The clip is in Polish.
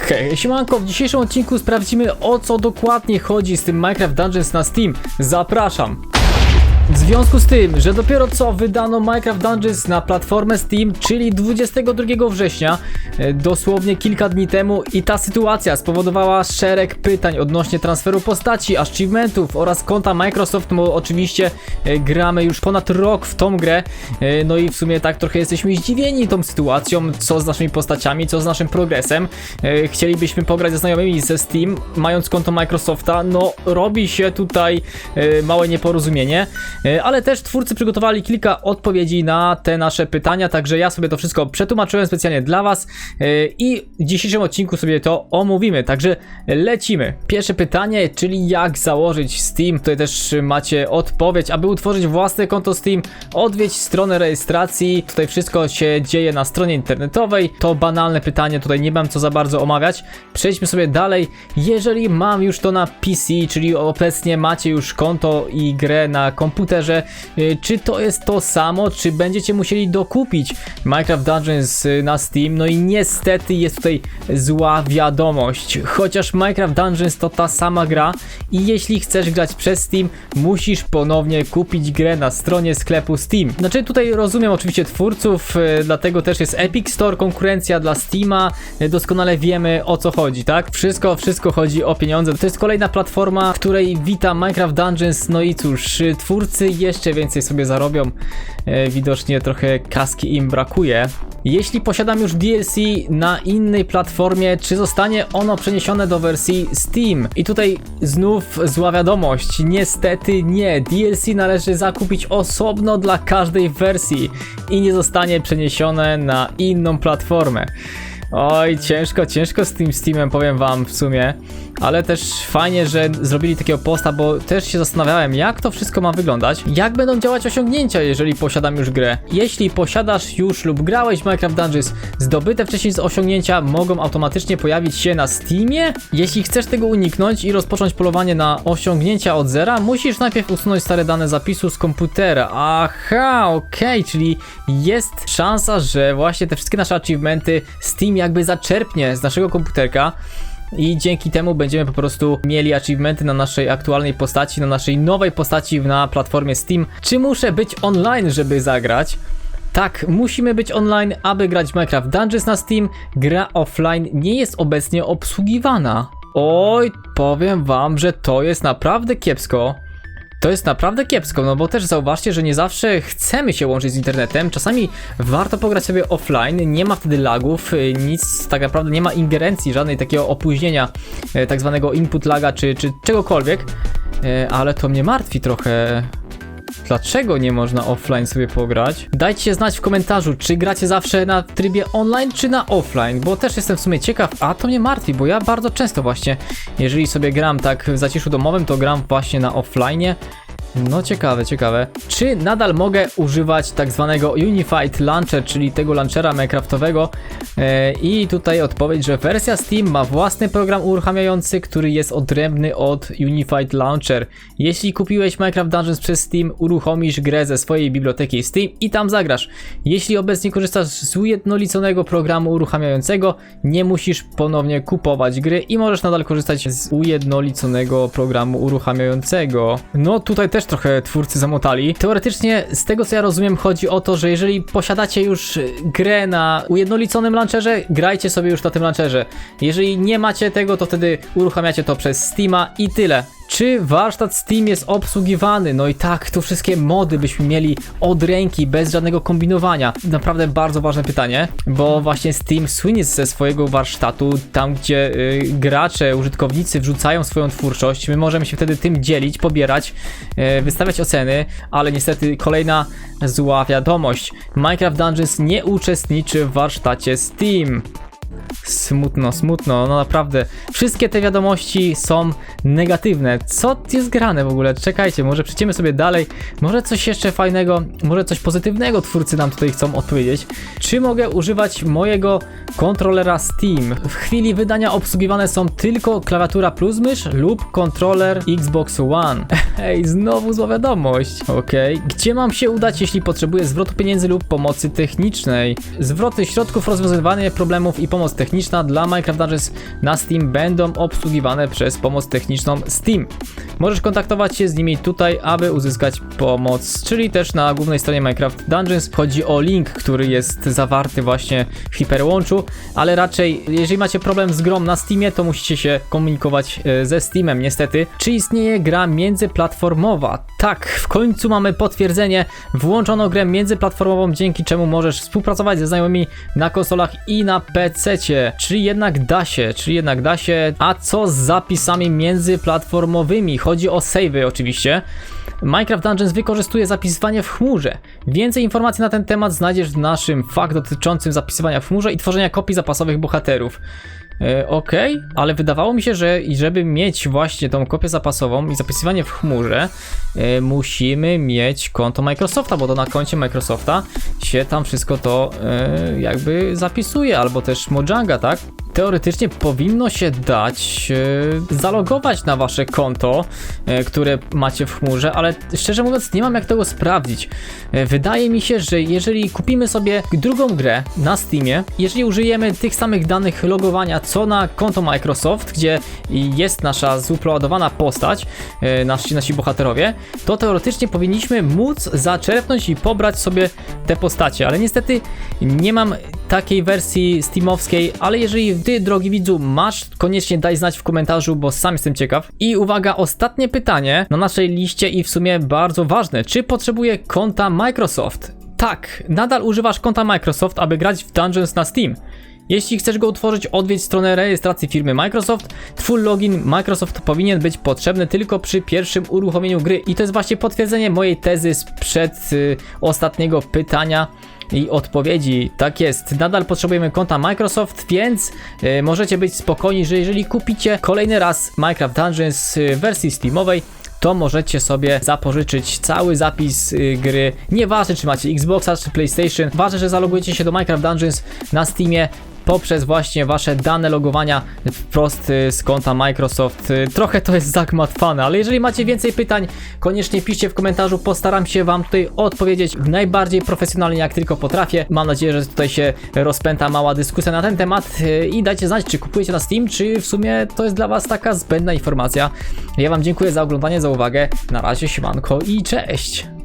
Hej, siemanko, w dzisiejszym odcinku sprawdzimy o co dokładnie chodzi z tym Minecraft Dungeons na Steam. Zapraszam! W związku z tym, że dopiero co wydano Minecraft Dungeons na platformę Steam, czyli 22 września, e, dosłownie kilka dni temu i ta sytuacja spowodowała szereg pytań odnośnie transferu postaci, achievementów oraz konta Microsoft, bo oczywiście e, gramy już ponad rok w tą grę, e, no i w sumie tak trochę jesteśmy zdziwieni tą sytuacją, co z naszymi postaciami, co z naszym progresem. Chcielibyśmy pograć ze znajomymi ze Steam, mając konto Microsofta, no robi się tutaj małe nieporozumienie. E, Ale też twórcy przygotowali kilka odpowiedzi na te nasze pytania, także ja sobie to wszystko przetłumaczyłem specjalnie dla Was e, i w dzisiejszym odcinku sobie to omówimy. Także lecimy. Pierwsze pytanie, czyli jak założyć Steam. Tutaj też macie odpowiedź. Aby utworzyć własne konto Steam, odwiedź stronę rejestracji. Tutaj wszystko się dzieje na stronie internetowej. To banalne pytanie, tutaj nie mam co za bardzo omawiać. Przejdźmy sobie dalej. Jeżeli mam już to na PC, czyli obecnie macie już konto i grę na komputerze, y, czy to jest to samo, czy będziecie musieli dokupić Minecraft Dungeons y, na Steam? No i niestety jest tutaj zła wiadomość. Chociaż Minecraft Dungeons to ta sama gra i jeśli chcesz grać przez Steam, musisz ponownie kupić grę na stronie sklepu Steam. Znaczy tutaj rozumiem oczywiście twórców, y, dlatego też jest Epic Store, konkurencja dla Steama, doskonale wiemy o co chodzi, tak? Wszystko, wszystko chodzi o pieniądze. To jest kolejna platforma, w której wita Minecraft Dungeons, no i cóż, y, twórcy jeszcze więcej sobie zarobią, e, widocznie trochę kaski im brakuje. Jeśli posiadam już DLC na innej platformie, czy zostanie ono przeniesione do wersji Steam? I tutaj znów zła wiadomość. Niestety nie. DLC należy zakupić osobno dla każdej wersji i nie zostanie przeniesione na inną platformę. Oj, ciężko, ciężko z tym Steamem, powiem wam w sumie. Ale też fajnie, że zrobili takiego posta, bo też się zastanawiałem, jak to wszystko ma wyglądać. Jak będą działać osiągnięcia, jeżeli posiadam już grę. Jeśli posiadasz już lub grałeś w Minecraft Dungeons, zdobyte wcześniej z osiągnięcia mogą automatycznie pojawić się na Steamie? Jeśli chcesz tego uniknąć i rozpocząć polowanie na osiągnięcia od zera, musisz najpierw usunąć stare dane zapisu z komputera. Aha, okej, czyli jest szansa, że właśnie te wszystkie nasze achievementy Steam jakby zaczerpnie z naszego komputerka. I dzięki temu będziemy po prostu mieli achievementy na naszej aktualnej postaci, na naszej nowej postaci na platformie Steam. Czy muszę być online, żeby zagrać? Tak, musimy być online, aby grać Minecraft Dungeons na Steam. Gra offline nie jest obecnie obsługiwana. Oj, powiem wam, że to jest naprawdę kiepsko. To jest naprawdę kiepsko, no bo też zauważcie, że nie zawsze chcemy się łączyć z internetem. Czasami warto pograć sobie offline, nie ma wtedy lagów, y, nic tak naprawdę nie ma ingerencji, żadnej takiego opóźnienia, e, tak zwanego input laga czy, czy czegokolwiek. E, Ale to mnie martwi trochę. Dlaczego nie można offline sobie pograć? Dajcie znać w komentarzu, czy gracie zawsze na trybie online, czy na offline, bo też jestem w sumie ciekaw, a to mnie martwi, bo ja bardzo często właśnie, jeżeli sobie gram tak w zaciszu domowym, to gram właśnie na offline. No ciekawe, ciekawe. Czy nadal mogę używać tak zwanego Unified Launcher, czyli tego launchera Minecraftowego? E, I tutaj odpowiedź, że wersja Steam ma własny program uruchamiający, który jest odrębny od Unified Launcher. Jeśli kupiłeś Minecraft Dungeons przez Steam, uruchomisz grę ze swojej biblioteki Steam i tam zagrasz. Jeśli obecnie korzystasz z ujednoliconego programu uruchamiającego, nie musisz ponownie kupować gry i możesz nadal korzystać z ujednoliconego programu uruchamiającego. No tutaj też trochę twórcy zamotali. Teoretycznie, z tego co ja rozumiem, chodzi o to, że jeżeli posiadacie już grę na ujednoliconym launcherze, grajcie sobie już na tym launcherze. Jeżeli nie macie tego, to wtedy uruchamiacie to przez Steama i tyle. Czy warsztat Steam jest obsługiwany? No i tak, tu wszystkie mody byśmy mieli od ręki, bez żadnego kombinowania. Naprawdę bardzo ważne pytanie, bo właśnie Steam słynie ze swojego warsztatu, tam gdzie y, gracze, użytkownicy wrzucają swoją twórczość. My możemy się wtedy tym dzielić, pobierać, y, wystawiać oceny, ale niestety kolejna zła wiadomość. Minecraft Dungeons nie uczestniczy w warsztacie Steam. Smutno, smutno, no naprawdę. Wszystkie te wiadomości są negatywne. Co jest grane w ogóle? Czekajcie, może przejdziemy sobie dalej. Może coś jeszcze fajnego, może coś pozytywnego twórcy nam tutaj chcą odpowiedzieć. Czy mogę używać mojego kontrolera Steam? W chwili wydania obsługiwane są tylko klawiatura plus mysz lub kontroler Xbox One. Hej, znowu zła wiadomość. Okej, gdzie mam się udać, jeśli potrzebuję zwrotu pieniędzy lub pomocy technicznej? Zwroty środków, rozwiązywanie problemów i pomoc pomoc techniczna dla Minecraft Dungeons na Steam będą obsługiwane przez pomoc techniczną Steam. Możesz kontaktować się z nimi tutaj, aby uzyskać pomoc, czyli też na głównej stronie Minecraft Dungeons. Chodzi o link, który jest zawarty właśnie w hiperłączu, ale raczej jeżeli macie problem z grą na Steamie, to musicie się komunikować e, ze Steamem niestety. Czy istnieje gra międzyplatformowa? Tak, w końcu mamy potwierdzenie. Włączono grę międzyplatformową, dzięki czemu możesz współpracować ze znajomymi na konsolach i na PC-cie. Czyli jednak da się, czyli jednak da się. A co z zapisami międzyplatformowymi? Chodzi o savey oczywiście. Minecraft Dungeons wykorzystuje zapisywanie w chmurze. Więcej informacji na ten temat znajdziesz w naszym fakt dotyczącym zapisywania w chmurze i tworzenia kopii zapasowych bohaterów. E, Okej, ale wydawało mi się, że żeby mieć właśnie tą kopię zapasową i zapisywanie w chmurze, e, musimy mieć konto Microsofta, bo to na koncie Microsofta się tam wszystko to e, jakby zapisuje, albo też Mojanga, tak? Teoretycznie powinno się dać e, zalogować na wasze konto, e, które macie w chmurze, ale szczerze mówiąc nie mam jak tego sprawdzić. E, wydaje mi się, że jeżeli kupimy sobie drugą grę na Steamie, jeżeli użyjemy tych samych danych logowania co na konto Microsoft, gdzie jest nasza zuploadowana postać, nasi, nasi bohaterowie, to teoretycznie powinniśmy móc zaczerpnąć i pobrać sobie te postacie, ale niestety nie mam takiej wersji steamowskiej, ale jeżeli ty, drogi widzu, masz, koniecznie daj znać w komentarzu, bo sam jestem ciekaw. I uwaga, ostatnie pytanie na naszej liście i w sumie bardzo ważne. Czy potrzebuję konta Microsoft? Tak, nadal używasz konta Microsoft, aby grać w Dungeons na Steam. Jeśli chcesz go utworzyć, odwiedź stronę rejestracji firmy Microsoft. Twój login Microsoft powinien być potrzebny tylko przy pierwszym uruchomieniu gry. I to jest właśnie potwierdzenie mojej tezy sprzed y, ostatniego pytania i odpowiedzi. Tak jest, nadal potrzebujemy konta Microsoft, więc y, możecie być spokojni, że jeżeli kupicie kolejny raz Minecraft Dungeons w wersji Steamowej, to możecie sobie zapożyczyć cały zapis y, gry. Nieważne czy macie Xboxa czy PlayStation, ważne, że zalogujecie się do Minecraft Dungeons na Steamie poprzez właśnie wasze dane logowania wprost y, z konta Microsoft. Y, Trochę to jest zagmatwane, ale jeżeli macie więcej pytań, koniecznie piszcie w komentarzu, postaram się wam tutaj odpowiedzieć najbardziej profesjonalnie jak tylko potrafię. Mam nadzieję, że tutaj się rozpęta mała dyskusja na ten temat y, i dajcie znać, czy kupujecie na Steam, czy w sumie to jest dla was taka zbędna informacja. Ja wam dziękuję za oglądanie, za uwagę. Na razie, siemanko i cześć!